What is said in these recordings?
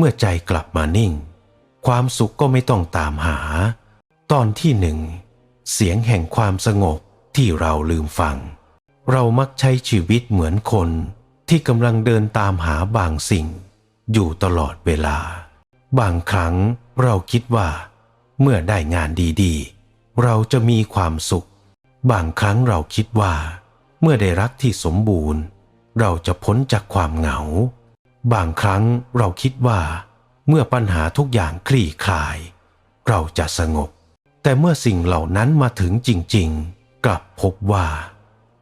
เมื่อใจกลับมานิ่ง ความสุขก็ไม่ต้องตามหา ตอนที่หนึ่ง เสียงแห่งความสงบที่เราลืมฟัง เรามักใช้ชีวิตเหมือนคนที่กำลังเดินตามหาบางสิ่ง อยู่ตลอดเวลา บางครั้งเราคิดว่า เมื่อได้งานดีๆ เราจะมีความสุข บางครั้งเราคิดว่า เมื่อได้รักที่สมบูรณ์ เราจะพ้นจากความเหงา บางครั้งเราคิดว่าเมื่อปัญหาทุกอย่างคลี่คลาย เราจะสงบ แต่เมื่อสิ่งเหล่านั้นมาถึงจริง ๆ กลับพบว่า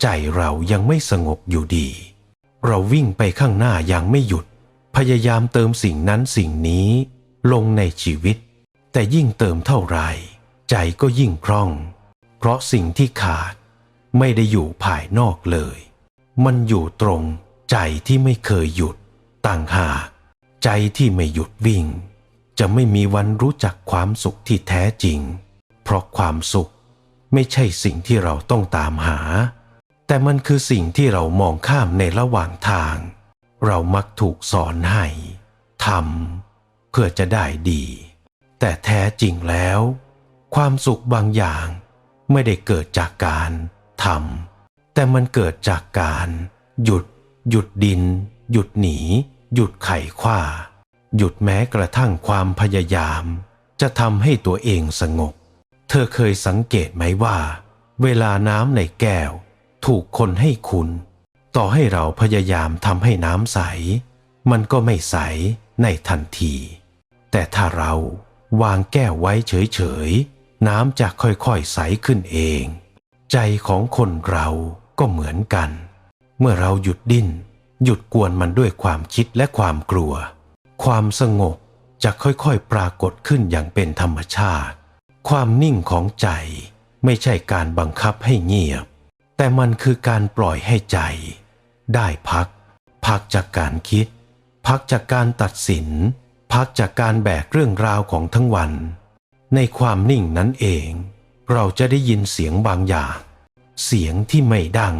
ใจเรายังไม่สงบอยู่ดี เราวิ่งไปข้างหน้ายังไม่หยุด พยายามเติมสิ่งนั้นสิ่งนี้ ลงในชีวิต แต่ยิ่งเติมเท่าไหรใจก็ยิ่งพร่อง เพราะสิ่งที่ขาดไม่ได้อยู่ภายนอกเลย มันอยู่ตรงใจที่ไม่เคยหยุด ต่างหากใจที่ไม่หยุดวิ่ง จะไม่มีวันรู้จักความสุขที่แท้จริง เพราะความสุขไม่ใช่สิ่งที่เราต้องตามหา แต่มันคือสิ่งที่เรามองข้ามในระหว่างทาง เรามักถูกสอนให้ทำเพื่อจะได้ดี แต่แท้จริงแล้ว ความสุขบางอย่างไม่ได้เกิดจากการทำแต่มันเกิดจากการ หยุด หยุดดิน หยุดหนี หยุดไขคว้า หยุดแม้กระทั่งความพยายาม จะทำให้ตัวเองสงบ เธอเคยสังเกตไหมว่า เวลาน้ำในแก้ว ถูกคนให้คุณ ต่อให้เราพยายามทำให้น้ำใส มันก็ไม่ใสในทันที แต่ถ้าเราวางแก้วไว้เฉยๆ น้ำจะค่อยๆใสขึ้นเอง ใจของคนเราก็เหมือนกัน เมื่อเราหยุดดิ้น หยุดกวนมันด้วยความคิดและความกลัว ความสงบจะค่อยๆปรากฏขึ้นอย่างเป็นธรรมชาติ ความนิ่งของใจไม่ใช่การบังคับให้เงียบ แต่มันคือการปล่อยให้ใจ ได้พัก พักจากการคิด พักจากการตัดสิน พักจากการแบกเรื่องราวของทั้งวัน ในความนิ่งนั้นเอง เราจะได้ยินเสียงบางอย่าง เสียงที่ไม่ดัง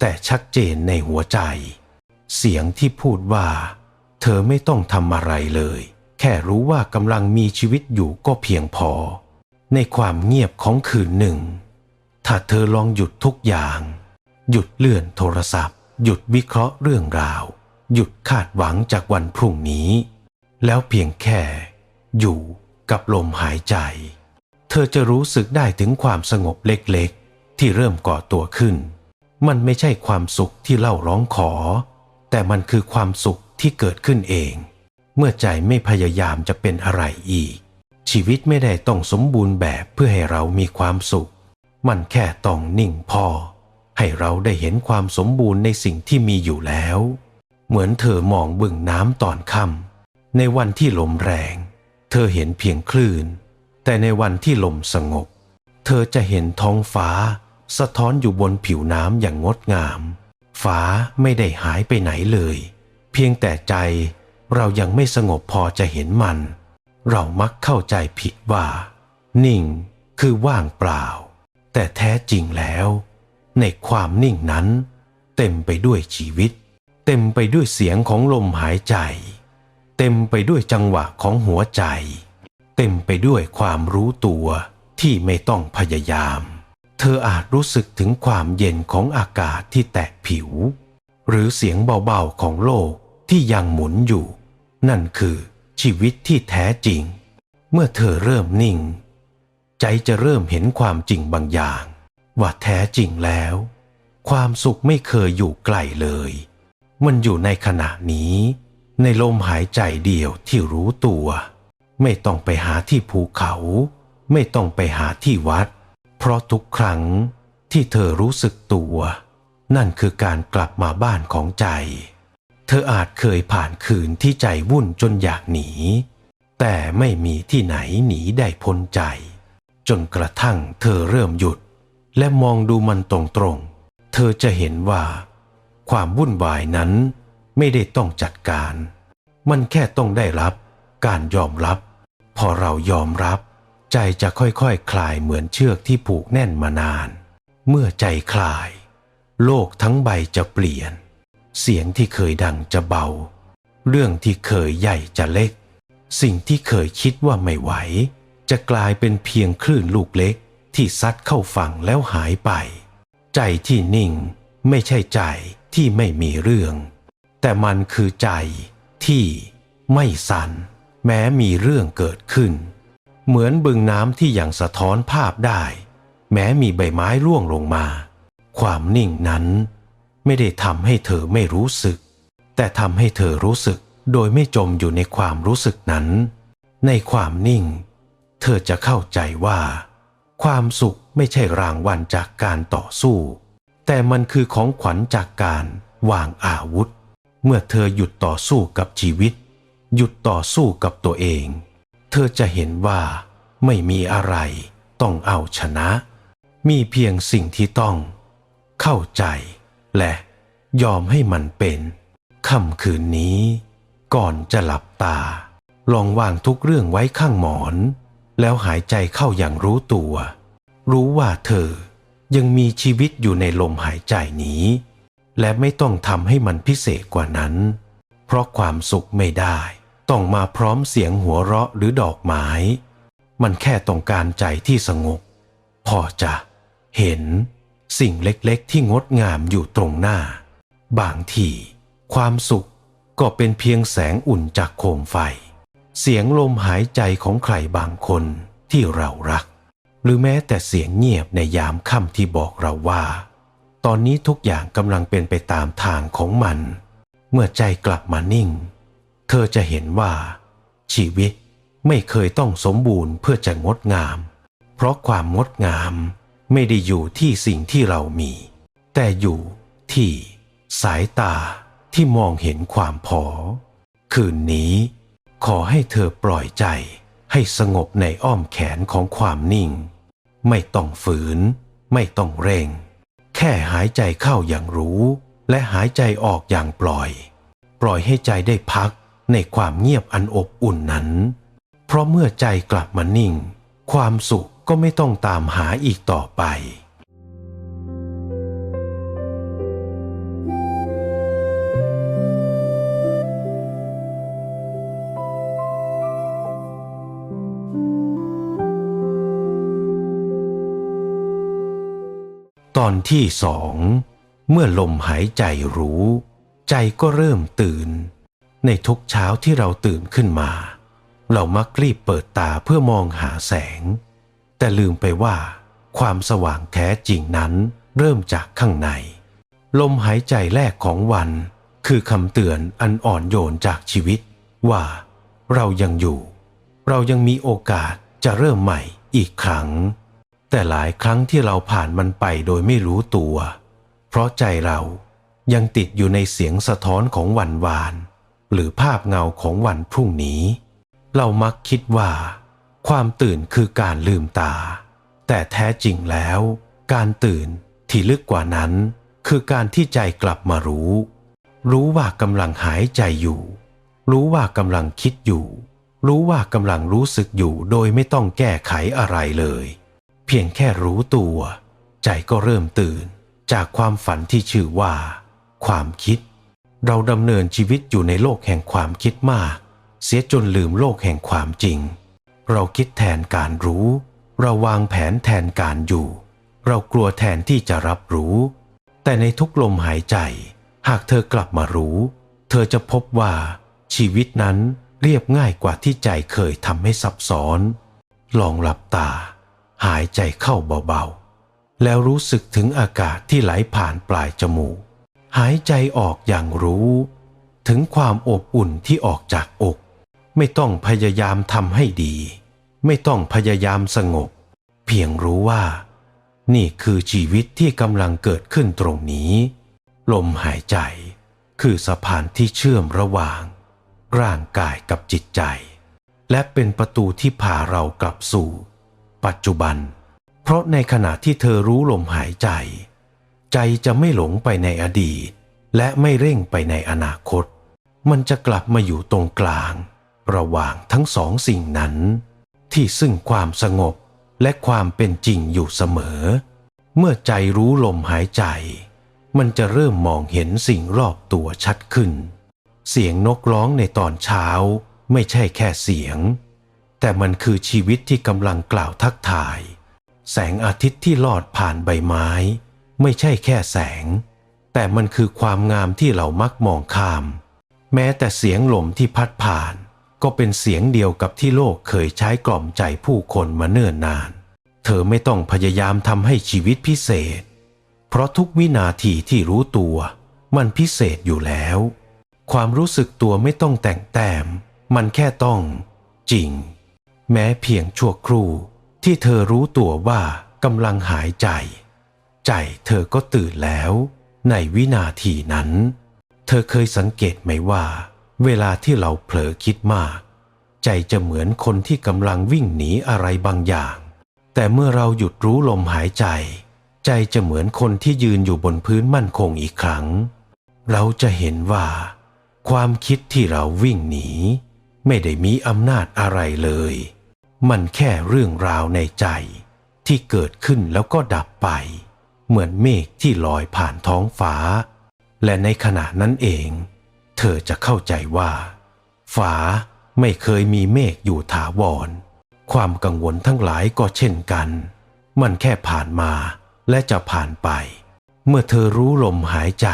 แต่ชัดเจนในหัวใจ เสียงที่พูดว่า เธอไม่ต้องทำอะไรเลย แค่รู้ว่ากำลังมีชีวิตอยู่ก็เพียงพอ ในความเงียบของคืนหนึ่ง ถ้าเธอลองหยุดทุกอย่าง หยุดเลื่อนโทรศัพท์ หยุดวิเคราะห์เรื่องราว หยุดคาดหวังจากวันพรุ่งนี้ แล้วเพียงแค่ อยู่กับลมหายใจ เธอจะรู้สึกได้ถึงความสงบเล็กๆ ที่เริ่มก่อตัวขึ้น มันไม่ใช่ความสุขที่เล่าร้องขอ แต่มันคือความสุขที่เกิดขึ้นเอง เมื่อใจไม่พยายามจะเป็นอะไรอีก ชีวิตไม่ได้ต้องสมบูรณ์แบบเพื่อให้เรามีความสุข มันแค่ต้องนิ่งพอ ให้เราได้เห็นความสมบูรณ์ในสิ่งที่มีอยู่แล้ว เหมือนเธอมองบึงน้ำตอนค่ำในวันที่ลมแรง เธอเห็นเพียงคลื่น แต่ในวันที่ลมสงบ เธอจะเห็นท้องฟ้า สะท้อนอยู่บนผิวน้ำอย่างงดงาม ฟ้าไม่ได้หายไปไหนเลย เพียงแต่ใจเรายังไม่สงบพอจะเห็นมัน เรามักเข้าใจผิดว่า นิ่งคือว่างเปล่า แต่แท้จริงแล้ว ในความนิ่งนั้น เต็มไปด้วยชีวิต เต็มไปด้วยเสียงของลมหายใจ เต็มไปด้วยจังหวะของหัวใจ เต็มไปด้วยความรู้ตัวที่ไม่ต้องพยายาม เธออาจรู้สึกถึงความเย็นของอากาศที่แตะผิว หรือเสียงเบาๆของโลกที่ยังหมุนอยู่ นั่นคือชีวิตที่แท้จริง เมื่อเธอเริ่มนิ่ง ใจจะเริ่มเห็นความจริงบางอย่าง ว่าแท้จริงแล้ว ความสุขไม่เคยอยู่ไกลเลย มันอยู่ในขณะนี้ ในลมหายใจเดียวที่รู้ตัว ไม่ต้องไปหาที่ภูเขา ไม่ต้องไปหาที่วัด เพราะทุกครั้งที่เธอรู้สึกตัว นั่นคือการกลับมาบ้านของใจ เธออาจเคยผ่านคืนที่ใจวุ่นจนอยากหนี แต่ไม่มีที่ไหนหนีได้พ้นใจ จนกระทั่งเธอเริ่มหยุด และมองดูมันตรงๆ เธอจะเห็นว่า ความวุ่นวายนั้นไม่ได้ต้องจัดการ มันแค่ต้องได้รับ การยอมรับ พอเรายอมรับ ใจจะค่อยๆคคลายเหมือนเชือกที่ผูกแน่นมานาน เมื่อใจคลาย โลกทั้งใบจะเปลี่ยน เสียงที่เคยดังจะเบา เรื่องที่เคยใหญ่จะเล็ก สิ่งที่เคยคิดว่าไม่ไหว จะกลายเป็นเพียงคลื่นลูกเล็กที่ซัดเข้าฝั่งแล้วหายไป ใจที่นิ่งไม่ใช่ใจที่ไม่มีเรื่อง แต่มันคือใจที่ไม่สั่นแม้มีเรื่องเกิดขึ้น เหมือนบึงน้ำที่ยังสะท้อนภาพได้ แม้มีใบไม้ร่วงลงมา ความนิ่งนั้น ไม่ได้ทำให้เธอไม่รู้สึก แต่ทำให้เธอรู้สึกโดยไม่จมอยู่ในความรู้สึกนั้น ในความนิ่ง เธอจะเข้าใจว่า ความสุขไม่ใช่รางวัลจากการต่อสู้ แต่มันคือของขวัญจากการวางอาวุธ เมื่อเธอหยุดต่อสู้กับชีวิต หยุดต่อสู้กับตัวเอง เธอจะเห็นว่าไม่มีอะไรต้องเอาชนะ มีเพียงสิ่งที่ต้อง เข้าใจและยอมให้มันเป็นค่ำคืนนี้ ก่อนจะหลับตา ลองวางทุกเรื่องไว้ข้างหมอน แล้วหายใจเข้าอย่างรู้ตัว รู้ว่าเธอยังมีชีวิตอยู่ในลมหายใจนี้ และไม่ต้องทำให้มันพิเศษกว่านั้น เพราะความสุขไม่ได้ ต้องมาพร้อมเสียงหัวเราะหรือดอกไม้ มันแค่ต้องการใจที่สงบ พอจะเห็นสิ่งเล็กๆ ที่งดงามอยู่ตรงหน้า บางทีความสุขก็เป็นเพียงแสงอุ่นจากโคมไฟ เสียงลมหายใจของใครบางคนที่เรารัก หรือแม้แต่เสียงเงียบในยามค่ำที่บอกเราว่า ตอนนี้ทุกอย่างกำลังเป็นไปตามทางของมัน เมื่อใจกลับมานิ่ง เธอจะเห็นว่า ชีวิตไม่เคยต้องสมบูรณ์เพื่อจะงดงาม เพราะความงดงามไม่ได้อยู่ที่สิ่งที่เรามี แต่อยู่ที่สายตาที่มองเห็นความพอ คืนนี้ขอให้เธอปล่อยใจให้สงบในอ้อมแขนของความนิ่ง ไม่ต้องฝืน ไม่ต้องเร่ง แค่หายใจเข้าอย่างรู้ และหายใจออกอย่างปล่อย ปล่อยให้ใจได้พัก ในความเงียบอันอบอุ่นนั้น เพราะเมื่อใจกลับมานิ่ง ความสุขก็ไม่ต้องตามหาอีกต่อไป ตอนที่สอง เมื่อลมหายใจรู้ ใจก็เริ่มตื่น ในทุกเช้าที่เราตื่นขึ้นมา เรามักรีบเปิดตาเพื่อมองหาแสง แต่ลืมไปว่า ความสว่างแท้จริงนั้นเริ่มจากข้างใน ลมหายใจแรกของวัน คือคำเตือนอันอ่อนโยนจากชีวิต ว่า เรายังอยู่ เรายังมีโอกาสจะเริ่มใหม่อีกครั้ง แต่หลายครั้งที่เราผ่านมันไปโดยไม่รู้ตัว เพราะใจเรายังติดอยู่ในเสียงสะท้อนของวันวาน หรือภาพเงาของวันพรุ่งนี้ เรามักคิดว่า ความตื่นคือการลืมตา แต่แท้จริงแล้ว การตื่นที่ลึกกว่านั้น คือการที่ใจกลับมารู้ รู้ว่ากำลังหายใจอยู่ รู้ว่ากำลังคิดอยู่ รู้ว่ากำลังรู้สึกอยู่โดยไม่ต้องแก้ไขอะไรเลย เพียงแค่รู้ตัว ใจก็เริ่มตื่น จากความฝันที่ชื่อว่า ความคิด เราดำเนินชีวิตอยู่ในโลกแห่งความคิดมาก เสียจนลืมโลกแห่งความจริง เราคิดแทนการรู้ เราวางแผนแทนการอยู่ เรากลัวแทนที่จะรับรู้ แต่ในทุกลมหายใจ หากเธอกลับมารู้ เธอจะพบว่า ชีวิตนั้นเรียบง่ายกว่าที่ใจเคยทำให้ซับซ้อน ลองหลับตา หายใจเข้าเบาๆ แล้วรู้สึกถึงอากาศที่ไหลผ่านปลายจมูก หายใจออกอย่างรู้ ถึงความอบอุ่นที่ออกจากอก ไม่ต้องพยายามทำให้ดี ไม่ต้องพยายามสงบ เพียงรู้ว่า นี่คือชีวิตที่กำลังเกิดขึ้นตรงนี้ ลมหายใจคือสะพานที่เชื่อมระหว่าง ร่างกายกับจิตใจ และเป็นประตูที่พาเรากลับสู่ ปัจจุบัน เพราะในขณะที่เธอรู้ลมหายใจ ใจจะไม่หลงไปในอดีต และไม่เร่งไปในอนาคต มันจะกลับมาอยู่ตรงกลาง ระหว่างทั้งสองสิ่งนั้น ที่ซึ่งความสงบและความเป็นจริงอยู่เสมอ เมื่อใจรู้ลมหายใจ มันจะเริ่มมองเห็นสิ่งรอบตัวชัดขึ้น เสียงนกร้องในตอนเช้าไม่ใช่แค่เสียง แต่มันคือชีวิตที่กำลังกล่าวทักทาย แสงอาทิตย์ที่ลอดผ่านใบไม้ ไม่ใช่แค่แสง แต่มันคือความงามที่เรามักมองข้าม แม้แต่เสียงลมที่พัดผ่าน ก็เป็นเสียงเดียวกับที่โลกเคยใช้กล่อมใจผู้คนมาเนิ่นนาน เธอไม่ต้องพยายามทำให้ชีวิตพิเศษ เพราะทุกวินาทีที่รู้ตัว มันพิเศษอยู่แล้ว ความรู้สึกตัวไม่ต้องแต่งแต้ม มันแค่ต้อง จริง แม้เพียงชั่วครู่ที่เธอรู้ตัวว่ากำลังหายใจ ใจเธอก็ตื่นแล้ว ในวินาทีนั้น เธอเคยสังเกตไหมว่า เวลาที่เราเผลอคิดมาก ใจจะเหมือนคนที่กำลังวิ่งหนีอะไรบางอย่าง แต่เมื่อเราหยุดรู้ลมหายใจ ใจจะเหมือนคนที่ยืนอยู่บนพื้นมั่นคงอีกครั้ง เราจะเห็นว่า ความคิดที่เราวิ่งหนี ไม่ได้มีอำนาจอะไรเลย มันแค่เรื่องราวในใจที่เกิดขึ้นแล้วก็ดับไป เหมือนเมฆที่ลอยผ่านท้องฟ้า และในขณะนั้นเอง เธอจะเข้าใจว่าฟ้าไม่เคยมีเมฆอยู่ถาวร ความกังวลทั้งหลายก็เช่นกัน มันแค่ผ่านมาและจะผ่านไป เมื่อเธอรู้ลมหายใจ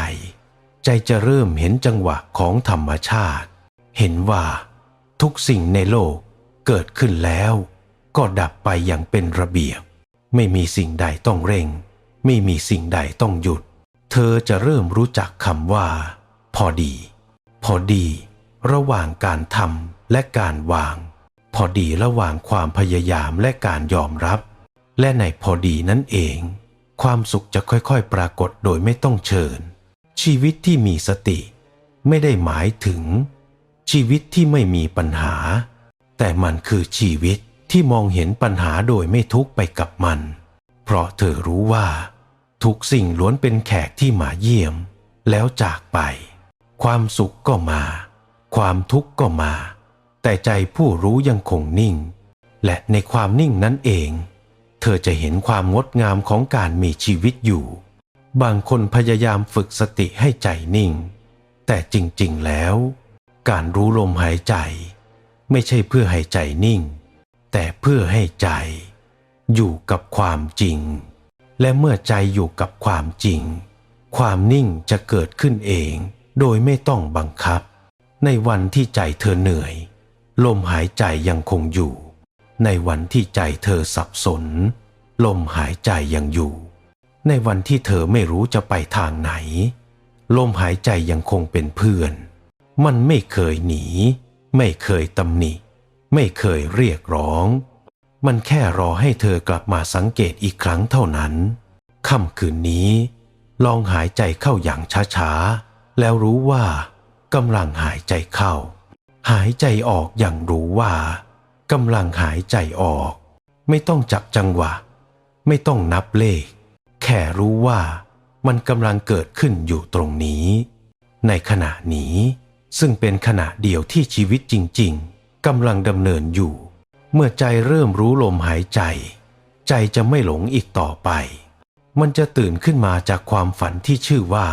ใจจะเริ่มเห็นจังหวะของธรรมชาติ เห็นว่า ทุกสิ่งในโลกเกิดขึ้นแล้ว ก็ดับไปอย่างเป็นระเบียบ ไม่มีสิ่งใดต้องเร่ง ไม่มีสิ่งใดต้องหยุด เธอจะเริ่มรู้จักคำว่า พอดี พอดี ระหว่างการทำและการวาง พอดีระหว่างความพยายามและการยอมรับ และในพอดีนั่นเอง ความสุขจะค่อยๆ ปรากฏโดยไม่ต้องเชิญ ชีวิตที่มีสติ ไม่ได้หมายถึง ชีวิตที่ไม่มีปัญหา แต่มันคือชีวิตที่มองเห็นปัญหาโดยไม่ทุกข์ไปกับมัน เพราะเธอรู้ว่า ทุกสิ่งล้วนเป็นแขกที่มาเยี่ยม แล้วจากไป ความสุขก็มา ความทุกข์ก็มา แต่ใจผู้รู้ยังคงนิ่ง และในความนิ่งนั้นเอง เธอจะเห็นความงดงามของการมีชีวิตอยู่ บางคนพยายามฝึกสติให้ใจนิ่ง แต่จริงๆแล้ว การรู้ลมหายใจ ไม่ใช่เพื่อให้ใจนิ่ง แต่เพื่อให้ใจ อยู่กับความจริง และเมื่อใจอยู่กับความจริง ความนิ่งจะเกิดขึ้นเอง โดยไม่ต้องบังคับ ในวันที่ใจเธอเหนื่อย ลมหายใจยังคงอยู่ ในวันที่ใจเธอสับสน ลมหายใจยังอยู่ ในวันที่เธอไม่รู้จะไปทางไหน ลมหายใจยังคงเป็นเพื่อน มันไม่เคยหนี ไม่เคยตำหนิ ไม่เคยเรียกร้อง มันแค่รอให้เธอกลับมาสังเกตอีกครั้งเท่านั้น ค่ำคืนนี้ ลองหายใจเข้าอย่างช้าๆ แล้วรู้ว่ากำลังหายใจเข้า หายใจออกอย่างรู้ว่ากำลังหายใจออก ไม่ต้องจับจังหวะ ไม่ต้องนับเลข แค่รู้ว่ามันกำลังเกิดขึ้นอยู่ตรงนี้ ในขณะนี้ซึ่งเป็นขณะเดียวที่ชีวิตจริง ๆกำลังดำเนินอยู่ เมื่อใจเริ่มรู้ลมหายใจ ใจจะไม่หลงอีกต่อไป มันจะตื่นขึ้นมาจากความฝันที่ชื่อว่า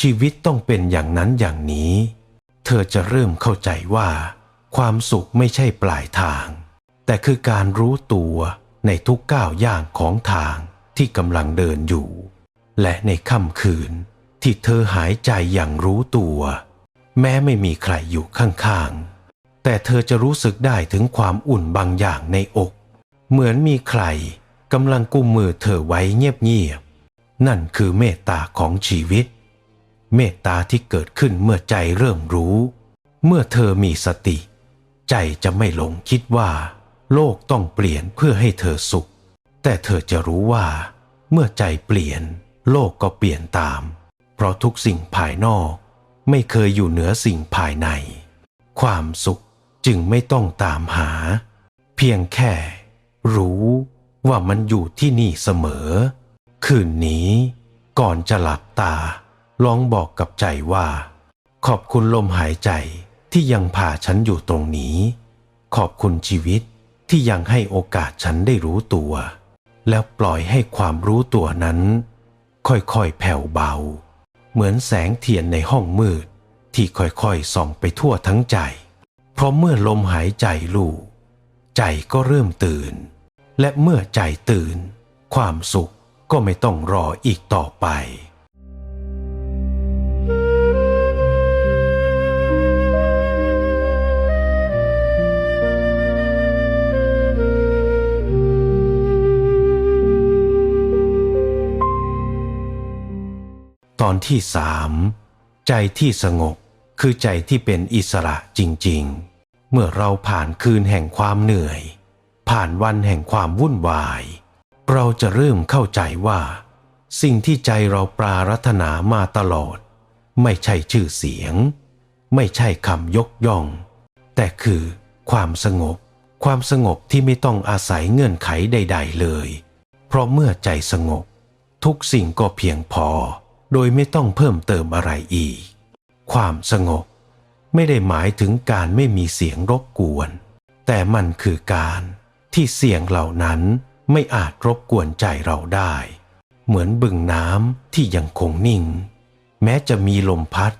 ชีวิตต้องเป็นอย่างนั้นอย่างนี้ เธอจะเริ่มเข้าใจว่า ความสุขไม่ใช่ปลายทาง แต่คือการรู้ตัวในทุกก้าวย่างของทางที่กำลังเดินอยู่ และในค่ำคืนที่เธอหายใจอย่างรู้ตัว แม้ไม่มีใครอยู่ข้างๆ แต่เธอจะรู้สึกได้ถึงความอุ่นบางอย่างในอก เหมือนมีใครกำลังกุมมือเธอไว้เงียบๆนั่นคือเมตตาของชีวิต เมตตาที่เกิดขึ้นเมื่อใจเริ่มรู้ เมื่อเธอมีสติ ใจจะไม่หลงคิดว่า โลกต้องเปลี่ยนเพื่อให้เธอสุข แต่เธอจะรู้ว่า เมื่อใจเปลี่ยน โลกก็เปลี่ยนตาม เพราะทุกสิ่งภายนอก ไม่เคยอยู่เหนือสิ่งภายใน ความสุข จึงไม่ต้องตามหา เพียงแค่ รู้ว่ามันอยู่ที่นี่เสมอ คืนนี้ก่อนจะหลับตา ลองบอกกับใจว่า ขอบคุณลมหายใจที่ยังพาฉันอยู่ตรงนี้ ขอบคุณชีวิตที่ยังให้โอกาสฉันได้รู้ตัว แล้วปล่อยให้ความรู้ตัวนั้น ค่อยๆแผ่วเบา เหมือนแสงเทียนในห้องมืด ที่ค่อยๆส่องไปทั่วทั้งใจ เพราะเมื่อลมหายใจลู่ใจก็เริ่มตื่น และเมื่อใจตื่น ความสุขก็ไม่ต้องรออีกต่อไปตอนที่สามใจที่สงบ คือใจที่เป็นอิสระจริงๆ เมื่อเราผ่านคืนแห่งความเหนื่อย ผ่านวันแห่งความวุ่นวาย เราจะเริ่มเข้าใจว่า สิ่งที่ใจเราปรารถนามาตลอด ไม่ใช่ชื่อเสียง ไม่ใช่คำยกย่อง แต่คือความสงบ ความสงบที่ไม่ต้องอาศัยเงื่อนไขใด ๆ เลย เพราะเมื่อใจสงบ ทุกสิ่งก็เพียงพอ โดยไม่ต้องเพิ่มเติมอะไรอีก ความสงบ ไม่ได้หมายถึงการไม่มีเสียงรบกวน แต่มันคือการที่เสียงเหล่านั้นไม่อาจรบกวนใจเราได้ เหมือนบึงน้ำที่ยังคงนิ่ง แม้จะมีลมพัด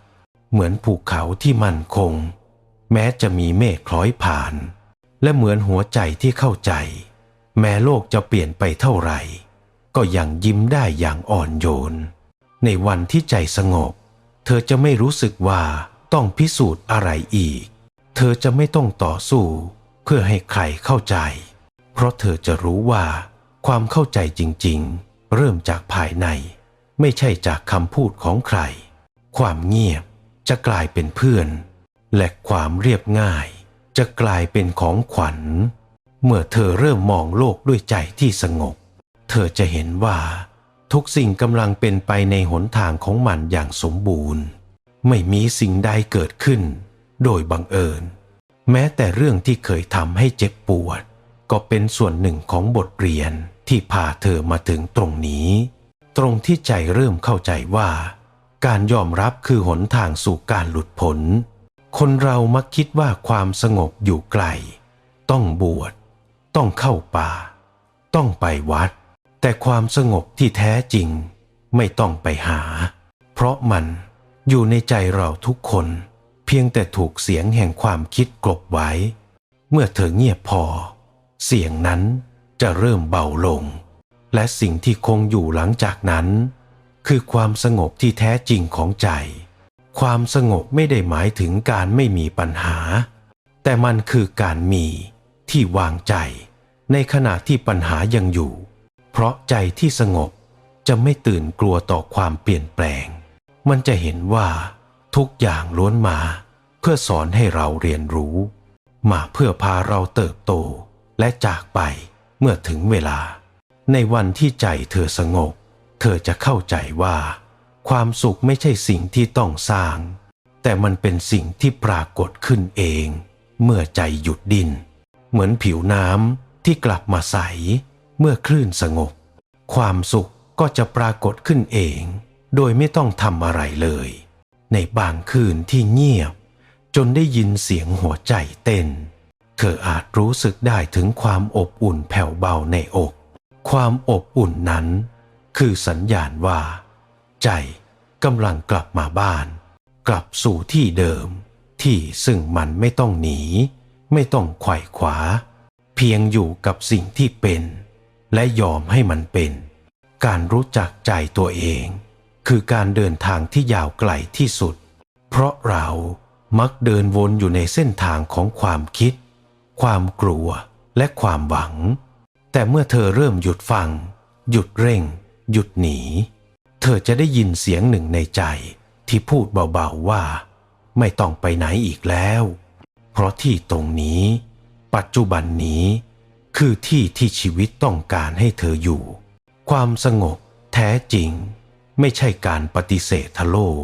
เหมือนภูเขาที่มั่นคง แม้จะมีเมฆคล้อยผ่าน และเหมือนหัวใจที่เข้าใจ แม้โลกจะเปลี่ยนไปเท่าไหร่ ก็ยังยิ้มได้อย่างอ่อนโยน ในวันที่ใจสงบ เธอจะไม่รู้สึกว่าต้องพิสูจน์อะไรอีก เธอจะไม่ต้องต่อสู้ เพื่อให้ใครเข้าใจ เพราะเธอจะรู้ว่า ความเข้าใจจริงๆ เริ่มจากภายใน ไม่ใช่จากคำพูดของใคร ความเงียบจะกลายเป็นเพื่อน และความเรียบง่าย จะกลายเป็นของขวัญ เมื่อเธอเริ่มมองโลกด้วยใจที่สงบ เธอจะเห็นว่า ทุกสิ่งกำลังเป็นไปในหนทางของมันอย่างสมบูรณ์ ไม่มีสิ่งใดเกิดขึ้น โดยบังเอิญ แม้แต่เรื่องที่เคยทำให้เจ็บปวด ก็เป็นส่วนหนึ่งของบทเรียนที่พาเธอมาถึงตรงนี้ ตรงที่ใจเริ่มเข้าใจว่า การยอมรับคือหนทางสู่การหลุดพ้นคนเรามักคิดว่าความสงบอยู่ไกล ต้องบวช ต้องเข้าป่า ต้องไปวัด แต่ความสงบที่แท้จริงไม่ต้องไปหา เพราะมันอยู่ในใจเราทุกคน เพียงแต่ถูกเสียงแห่งความคิดกลบไว้ เมื่อเธอเงียบพอ เสียงนั้นจะเริ่มเบาลง และสิ่งที่คงอยู่หลังจากนั้น คือความสงบที่แท้จริงของใจ ความสงบไม่ได้หมายถึงการไม่มีปัญหา แต่มันคือการมีที่วางใจ ในขณะที่ปัญหายังอยู่ เพราะใจที่สงบจะไม่ตื่นกลัวต่อความเปลี่ยนแปลง มันจะเห็นว่าทุกอย่างล้วนมา เพื่อสอนให้เราเรียนรู้ มาเพื่อพาเราเติบโต และจากไปเมื่อถึงเวลา ในวันที่ใจเธอสงบ เธอจะเข้าใจว่า ความสุขไม่ใช่สิ่งที่ต้องสร้าง แต่มันเป็นสิ่งที่ปรากฏขึ้นเอง เมื่อใจหยุดดิน เหมือนผิวน้ำที่กลับมาใส เมื่อคลื่นสงบ ความสุขก็จะปรากฏขึ้นเอง โดยไม่ต้องทำอะไรเลย ในบางคืนที่เงียบ จนได้ยินเสียงหัวใจเต้น เธออาจรู้สึกได้ถึงความอบอุ่นแผ่วเบาในอก ความอบอุ่นนั้น คือสัญญาณว่า ใจกำลังกลับมาบ้าน กลับสู่ที่เดิม ที่ซึ่งมันไม่ต้องหนี ไม่ต้องไขว่ขวา เพียงอยู่กับสิ่งที่เป็น และยอมให้มันเป็น การรู้จักใจตัวเอง คือการเดินทางที่ยาวไกลที่สุด เพราะเรามักเดินวนอยู่ในเส้นทางของความคิด ความกลัวและความหวัง แต่เมื่อเธอเริ่มหยุดฟัง หยุดเร่ง หยุดหนี เธอจะได้ยินเสียงหนึ่งในใจที่พูดเบาๆว่า ไม่ต้องไปไหนอีกแล้ว เพราะที่ตรงนี้ ปัจจุบันนี้ คือที่ที่ชีวิตต้องการให้เธออยู่ ความสงบแท้จริง ไม่ใช่การปฏิเสธโลก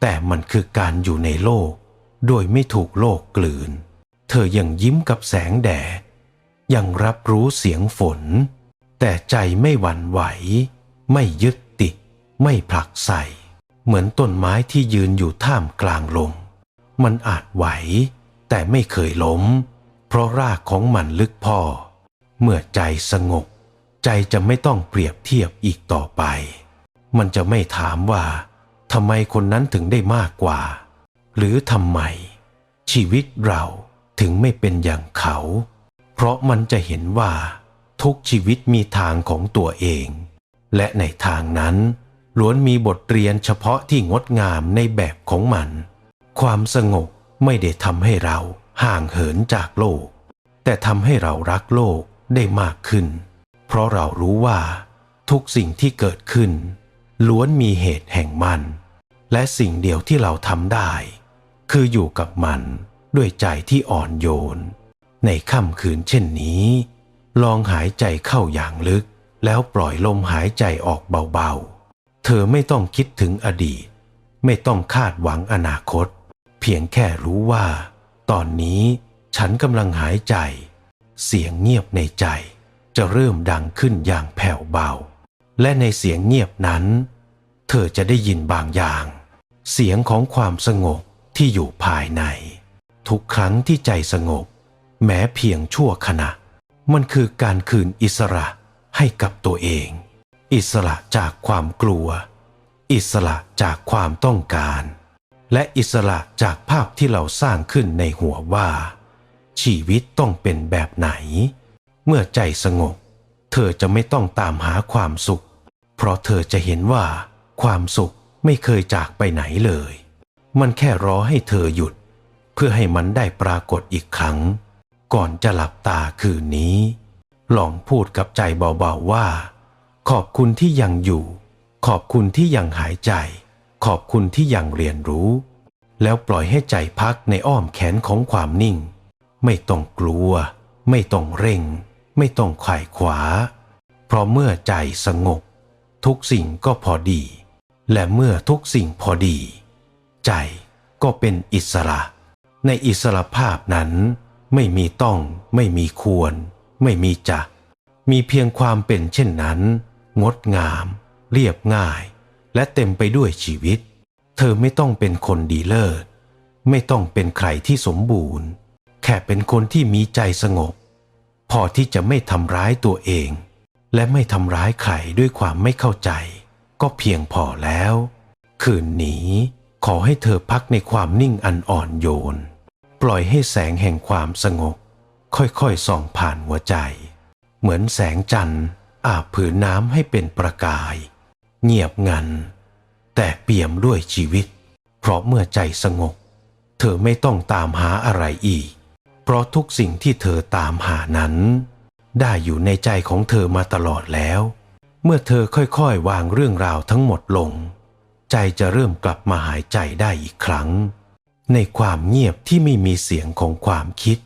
แต่มันคือการอยู่ในโลก โดยไม่ถูกโลกกลืน เธอยังยิ้มกับแสงแดดยังรับรู้เสียงฝน แต่ใจไม่หวั่นไหว ไม่ยึดติด ไม่ผลักใส่เหมือนต้นไม้ที่ยืนอยู่ท่ามกลางลม มันอาจไหว แต่ไม่เคยล้ม เพราะรากของมันลึกพอ เมื่อใจสงบ ใจจะไม่ต้องเปรียบเทียบอีกต่อไป มันจะไม่ถามว่าทำไมคนนั้นถึงได้มากกว่า หรือทำไม ชีวิตเราถึงไม่เป็นอย่างเขา เพราะมันจะเห็นว่า ทุกชีวิตมีทางของตัวเอง และในทางนั้นล้วนมีบทเรียนเฉพาะที่งดงามในแบบของมัน ความสงบไม่ได้ทำให้เราห่างเหินจากโลก แต่ทำให้เรารักโลก ได้มากขึ้น เพราะเรารู้ว่า ทุกสิ่งที่เกิดขึ้น ล้วนมีเหตุแห่งมัน และสิ่งเดียวที่เราทำได้ คืออยู่กับมันด้วยใจที่อ่อนโยน ในค่ำคืนเช่นนี้ ลองหายใจเข้าอย่างลึก แล้วปล่อยลมหายใจออกเบาๆ เธอไม่ต้องคิดถึงอดีต ไม่ต้องคาดหวังอนาคต เพียงแค่รู้ว่า ตอนนี้ฉันกำลังหายใจ เสียงเงียบในใจจะเริ่มดังขึ้นอย่างแผ่วเบา และในเสียงเงียบนั้น เธอจะได้ยินบางอย่าง เสียงของความสงบที่อยู่ภายใน ทุกครั้งที่ใจสงบ แม้เพียงชั่วขณะ มันคือการคืนอิสระให้กับตัวเอง อิสระจากความกลัว อิสระจากความต้องการ และอิสระจากภาพที่เราสร้างขึ้นในหัวว่า ชีวิตต้องเป็นแบบไหน เมื่อใจสงบ เธอจะไม่ต้องตามหาความสุข เพราะเธอจะเห็นว่า ความสุขไม่เคยจากไปไหนเลย มันแค่รอให้เธอหยุด เพื่อให้มันได้ปรากฏอีกครั้ง ก่อนจะหลับตาคืนนี้ ลองพูดกับใจเบาๆว่า ขอบคุณที่ยังอยู่ ขอบคุณที่ยังหายใจ ขอบคุณที่ยังเรียนรู้ แล้วปล่อยให้ใจพักในอ้อมแขนของความนิ่ง ไม่ต้องกลัว ไม่ต้องเร่ง ไม่ต้องไขว่ขวา เพราะเมื่อใจสงบ ทุกสิ่งก็พอดี และเมื่อทุกสิ่งพอดี ใจก็เป็นอิสระ ในอิสระภาพนั้น ไม่มีต้อง ไม่มีควร ไม่มีจะ มีเพียงความเป็นเช่นนั้น งดงาม เรียบง่าย และเต็มไปด้วยชีวิต เธอไม่ต้องเป็นคนดีเลิศ ไม่ต้องเป็นใครที่สมบูรณ์ แค่เป็นคนที่มีใจสงบ พอที่จะไม่ทำร้ายตัวเอง และไม่ทำร้ายใครด้วยความไม่เข้าใจ ก็เพียงพอแล้ว คืนนี้ขอให้เธอพักในความนิ่งอันอ่อนโยน ปล่อยให้แสงแห่งความสงบ ค่อยๆส่องผ่านหัวใจ เหมือนแสงจันทร์อาบผืนน้ำให้เป็นประกาย เงียบงัน แต่เปี่ยมด้วยชีวิต เพราะเมื่อใจสงบ เธอไม่ต้องตามหาอะไรอีก เพราะทุกสิ่งที่เธอตามหานั้น ได้อยู่ในใจของเธอมาตลอดแล้ว เมื่อเธอค่อยๆ วางเรื่องราวทั้งหมดลง ใจจะเริ่มกลับมาหายใจได้อีกครั้ง ในความเงียบที่ไม่มีเสียงของความคิด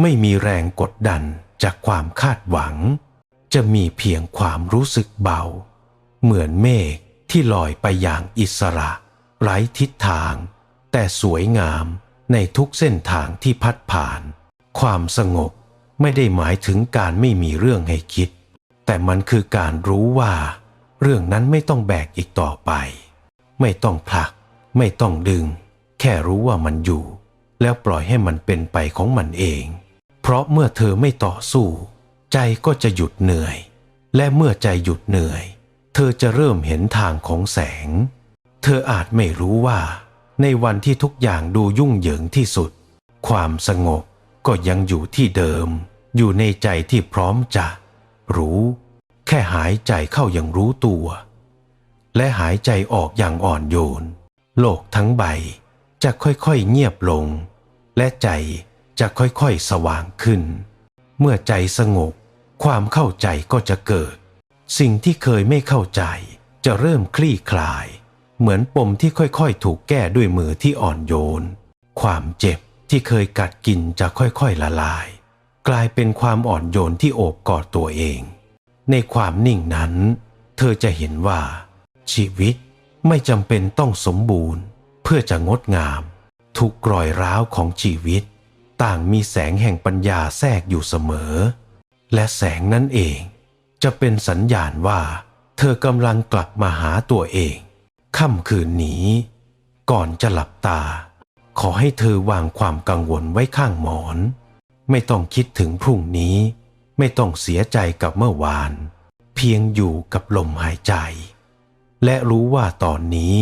ไม่มีแรงกดดันจากความคาดหวัง จะมีเพียงความรู้สึกเบา เหมือนเมฆที่ลอยไปอย่างอิสระ ไร้ทิศทาง แต่สวยงาม ในทุกเส้นทางที่พัดผ่าน ความสงบไม่ได้หมายถึงการไม่มีเรื่องให้คิด แต่มันคือการรู้ว่า เรื่องนั้นไม่ต้องแบกอีกต่อไป ไม่ต้องผลัก ไม่ต้องดึง แค่รู้ว่ามันอยู่ แล้วปล่อยให้มันเป็นไปของมันเอง เพราะเมื่อเธอไม่ต่อสู้ ใจก็จะหยุดเหนื่อย และเมื่อใจหยุดเหนื่อย เธอจะเริ่มเห็นทางของแสง เธออาจไม่รู้ว่า ในวันที่ทุกอย่างดูยุ่งเหยิงที่สุด ความสงบก็ยังอยู่ที่เดิม อยู่ในใจที่พร้อมจะ รู้ แค่หายใจเข้าอย่างรู้ตัว และหายใจออกอย่างอ่อนโยน โลกทั้งใบจะค่อยๆเงียบลง และใจจะค่อยๆสว่างขึ้น เมื่อใจสงบ ความเข้าใจก็จะเกิด สิ่งที่เคยไม่เข้าใจจะเริ่มคลี่คลาย เหมือนปมที่ค่อยๆ ถูกแก้ด้วยมือที่อ่อนโยน ความเจ็บที่เคยกัดกินจะค่อยๆละลาย กลายเป็นความอ่อนโยนที่โอบกอดตัวเอง ในความนิ่งนั้น เธอจะเห็นว่า ชีวิตไม่จำเป็นต้องสมบูรณ์ เพื่อจะงดงาม ทุกรอยร้าวของชีวิต ต่างมีแสงแห่งปัญญาแทรกอยู่เสมอ และแสงนั้นเอง จะเป็นสัญญาณว่า เธอกำลังกลับมาหาตัวเอง ค่ำคืนนี้ ก่อนจะหลับตา ขอให้เธอวางความกังวลไว้ข้างหมอน ไม่ต้องคิดถึงพรุ่งนี้ ไม่ต้องเสียใจกับเมื่อวาน เพียงอยู่กับลมหายใจ และรู้ว่าตอนนี้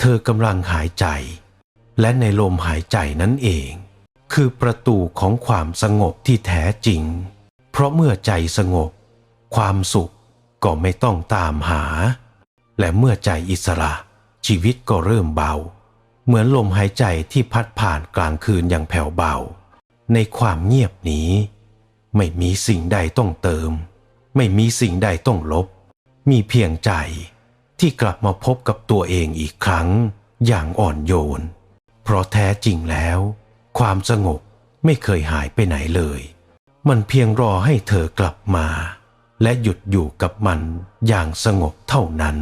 เธอกำลังหายใจ และในลมหายใจนั้นเองคคือประตูของความสงบที่แท้จริง เพราะเมื่อใจสงบ ความสุขก็ไม่ต้องตามหา และเมื่อใจอิสระ ชีวิตก็เริ่มเบา เหมือนลมหายใจที่พัดผ่านกลางคืนอย่างแผ่วเบา ในความเงียบนี้ ไม่มีสิ่งใดต้องเติม ไม่มีสิ่งใดต้องลบ มีเพียงใจที่กลับมาพบกับตัวเองอีกครั้ง อย่างอ่อนโยน เพราะแท้จริงแล้ว ความสงบไม่เคยหายไปไหนเลย มันเพียงรอให้เธอกลับมา และหยุดอยู่กับมันอย่างสงบเท่านั้น